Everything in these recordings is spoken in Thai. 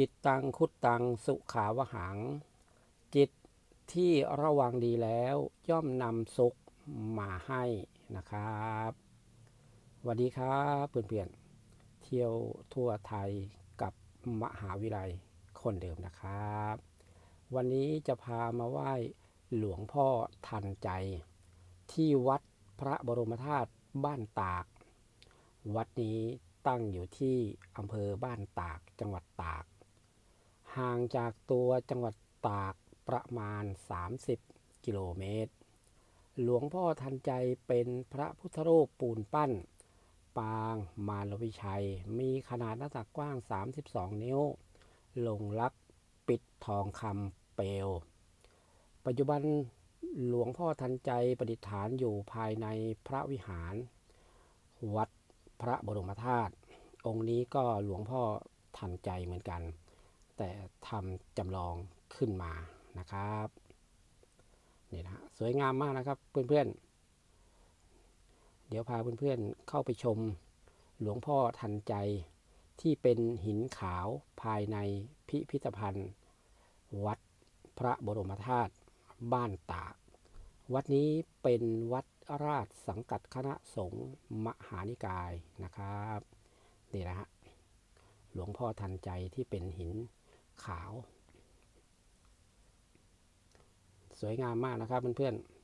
จิตตังคุตตังสุขาวหัง จิตที่ระวังดีแล้วย่อมนำสุขมาให้นะครับสวัสดีครับเพื่อนๆเที่ยวทั่วไทยกับมหาวิทยาลัยคนเดิมนะครับ วันนี้จะพามาไหว้หลวงพ่อทันใจ ที่วัดพระบรมธาตุบ้านตาก วัดนี้ตั้งอยู่ที่อำเภอบ้านตากจังหวัดตาก ห่างจากตัวจังหวัดตากประมาณ 30 กิโลเมตร หลวงพ่อทันใจเป็นพระพุทธรูปปูนปั้น ปางมารวิชัย มีขนาดหน้าตักกว้าง 32 นิ้ว ลงลักปิดทองคำเปลว ปัจจุบันหลวงพ่อทันใจประดิษฐานอยู่ภายในพระวิหาร วัดพระบรมธาตุองค์นี้ก็หลวงพ่อทันใจเหมือนกัน แต่ทำจำลองขึ้นมานะครับนี่นะฮะสวยงามมากนะครับเพื่อนๆ เดี๋ยวพาเพื่อนๆเข้าไปชมหลวงพ่อทันใจที่เป็นหินขาวภายในพิพิธภัณฑ์ วัดพระบรมธาตุบ้านตาก วัดนี้เป็นวัดราชสังกัดคณะสงฆ์มหานิกายนะครับนี่นะฮะหลวงพ่อทันใจที่เป็นหิน ขาว สวยงามมากนะครับเพื่อนๆ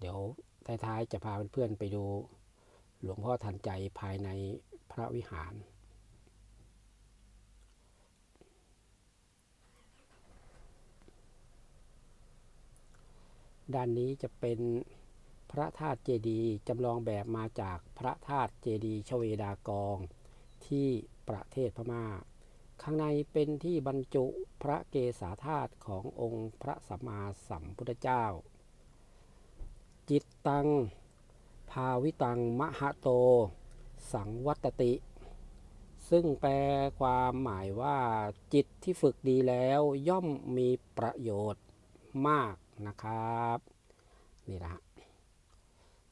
เดี๋ยวท้ายๆจะพาเพื่อนๆไปดูหลวงพ่อทันใจภายในพระวิหาร ด้านนี้จะเป็น พระธาตุเจดีย์จำลองแบบมาจากพระธาตุเจดีย์ชเวดากอง ที่ประเทศพม่า ข้างในเป็นที่บรรจุพระเกศาธาตุขององค์พระสัมมาสัมพุทธเจ้า จิตตัง ภาวิตัง มหะโต สังวัตติ ซึ่งแปลความหมายว่าจิตที่ฝึกดีแล้วย่อมมีประโยชน์มากนะครับ นี่นะฮะ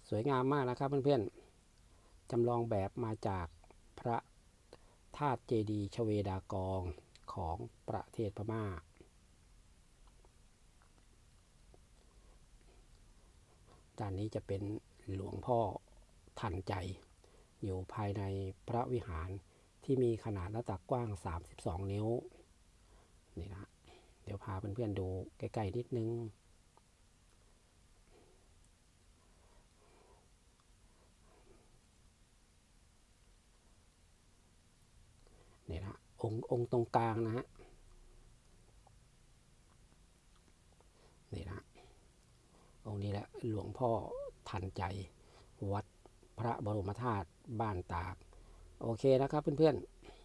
สวยงามมากนะครับเพื่อนๆจำลองแบบมาจากพระธาตุเจดีย์ชเวดากองของประเทศพม่า ด้านนี้จะเป็นหลวงพ่อทันใจ อยู่ภายในพระวิหารที่มีขนาดหน้าตักกว้าง 32 นิ้ว นี่นะ เดี๋ยวพาเพื่อนๆดูใกล้ ๆ นิดนึง นี่นะ องค์องค์ตรงกลางนะฮะนี่นะองค์นี้แหละหลวงพ่อทันใจ วัดพระบรมธาตุบ้านตาก โอเคนะครับเพื่อนๆ